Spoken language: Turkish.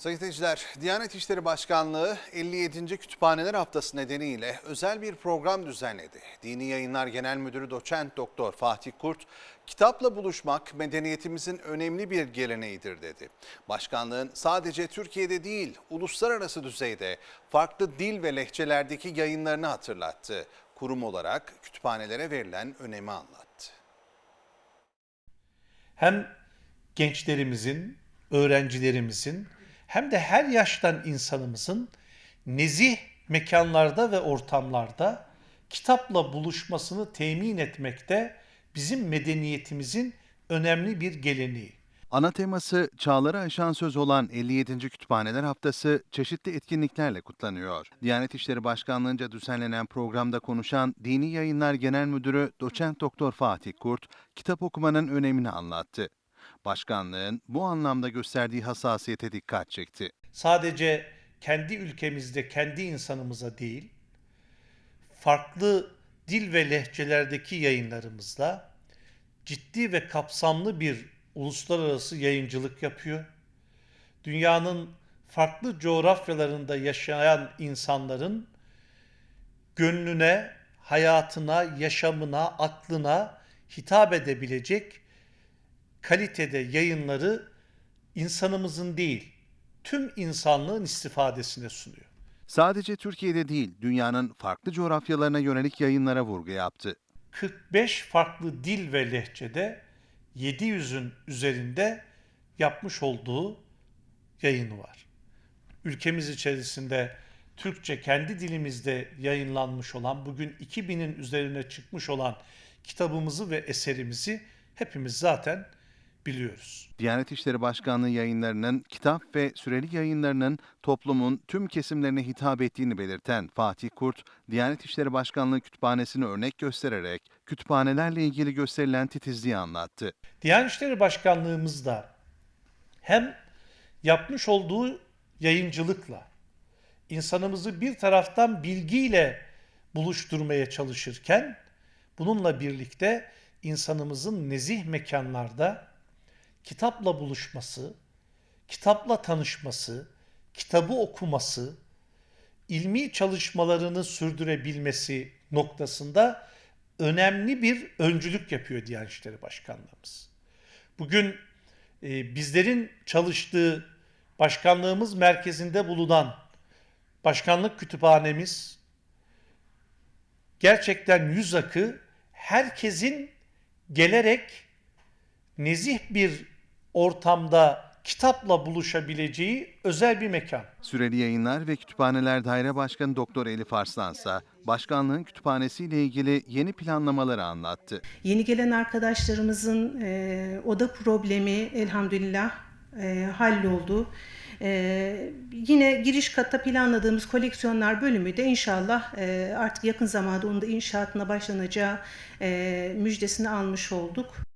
Sayın seyirciler, Diyanet İşleri Başkanlığı 57. Kütüphaneler Haftası nedeniyle özel bir program düzenledi. Dini Yayınlar Genel Müdürü Doçent Doktor Fatih Kurt, kitapla buluşmak medeniyetimizin önemli bir geleneğidir dedi. Başkanlığın sadece Türkiye'de değil, uluslararası düzeyde farklı dil ve lehçelerdeki yayınlarını hatırlattı. Kurum olarak kütüphanelere verilen önemi anlattı. hem gençlerimizin, öğrencilerimizin hem de her yaştan insanımızın nezih mekanlarda ve ortamlarda kitapla buluşmasını temin etmekte bizim medeniyetimizin önemli bir geleneği. Ana teması çağları aşan söz olan 57. Kütüphaneler Haftası çeşitli etkinliklerle kutlanıyor. Diyanet İşleri Başkanlığı'nca düzenlenen programda konuşan Dini Yayınlar Genel Müdürü Doçent Doktor Fatih Kurt, kitap okumanın önemini anlattı. Başkanlığın bu anlamda gösterdiği hassasiyete dikkat çekti. Sadece kendi ülkemizde kendi insanımıza değil, farklı dil ve lehçelerdeki yayınlarımızla ciddi ve kapsamlı bir uluslararası yayıncılık yapıyor. Dünyanın farklı coğrafyalarında yaşayan insanların gönlüne, hayatına, yaşamına, aklına hitap edebilecek kalitede yayınları insanımızın değil, tüm insanlığın istifadesine sunuyor. Sadece Türkiye'de değil, dünyanın farklı coğrafyalarına yönelik yayınlara vurgu yaptı. 45 farklı dil ve lehçede 700'ün üzerinde yapmış olduğu yayını var. Ülkemiz içerisinde Türkçe kendi dilimizde yayınlanmış olan bugün 2000'in üzerine çıkmış olan kitabımızı ve eserimizi hepimiz zaten biliyoruz. Diyanet İşleri Başkanlığı yayınlarının kitap ve süreli yayınlarının toplumun tüm kesimlerine hitap ettiğini belirten Fatih Kurt, Diyanet İşleri Başkanlığı kütüphanesini örnek göstererek kütüphanelerle ilgili gösterilen titizliği anlattı. Diyanet İşleri Başkanlığımız da hem yapmış olduğu yayıncılıkla insanımızı bir taraftan bilgiyle buluşturmaya çalışırken bununla birlikte insanımızın nezih mekanlarda kitapla buluşması, kitapla tanışması, kitabı okuması, ilmi çalışmalarını sürdürebilmesi noktasında önemli bir öncülük yapıyor Diyanet İşleri Başkanlığımız. Bugün e, bizlerin çalıştığı başkanlığımız merkezinde bulunan başkanlık kütüphanemiz gerçekten yüz akı herkesin gelerek nezih bir ortamda kitapla buluşabileceği özel bir mekan. Süreli Yayınlar ve Kütüphaneler Daire Başkanı Doktor Elif Arslan ise başkanlığın kütüphanesiyle ilgili yeni planlamaları anlattı. Yeni gelen arkadaşlarımızın e, oda problemi elhamdülillah e, halloldu. E, yine giriş katta planladığımız koleksiyonlar bölümü de inşallah e, artık yakın zamanda onun da inşaatına başlanacağı e, müjdesini almış olduk.